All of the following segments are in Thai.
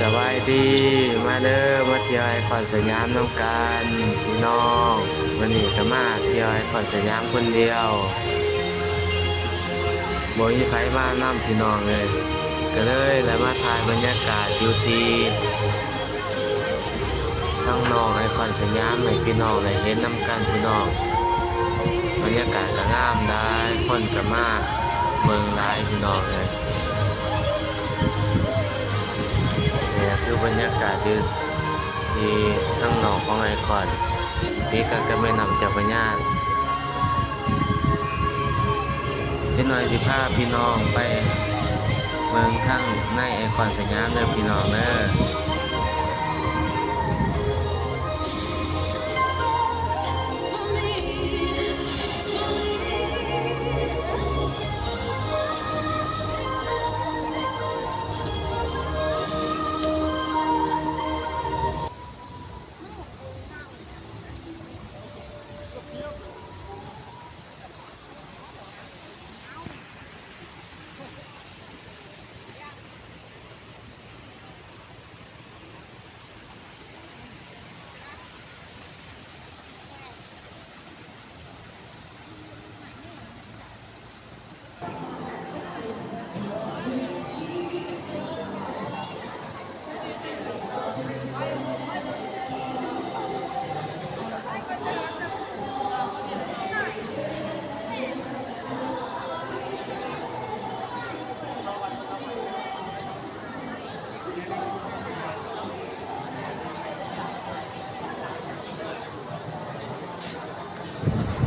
สบายดี มาเด้อมาเที่ยวไอคอนสยามน้ำกันพี่น้องวันนี้ก็มาเที่ยวไอคอนสยามคนเดียวโบ่มีไผมานํพี่น้องเลย ก็เลยแล้วมาถ่ายบรรยากาศอยู่ที่ข้างนอกไอคอนสยามให้พี่น้องได้เห็นนํกันพี่น้องบรรยากาศก็งามได้คนก็มากเมืองหลายพี่น้องเลย คือบรรยากาศที่ที่ทั้งหนองของไอคอนพี่ก็ก็ไม่นำจากพญาติพี่น้อยสิพาพี่น้องไปเมืองทั้งในไอคอนสยามเด้อพี่น้องเด้อ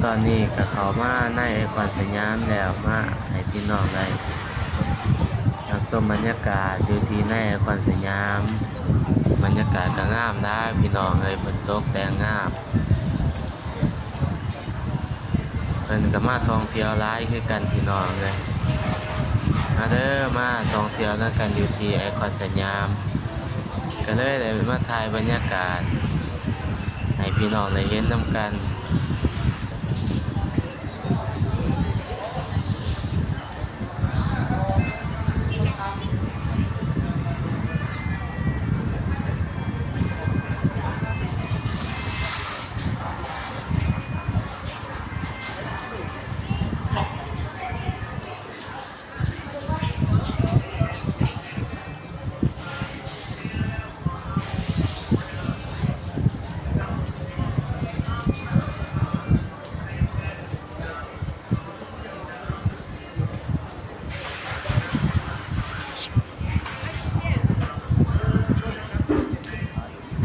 ตอนนี้ก็เขามาในไอคอนสยามแล้วมาให้พี่น้องได้รับชมบรรยากาศอยู่ที่ในไอคอนสยามบรรยากาศก็งามได้พี่น้องเลยฝนโตกแต่งงามเพิ่นก็มาท่องเที่ยวหลายคือกันพี่น้องเลยมาเด้อมาท่องเที่ยวแล้วกันอยู่ที่ไอคอนสยามก็เลยได้มาถ่ายบรรยากาศให้พี่น้องได้เห็นนํกัน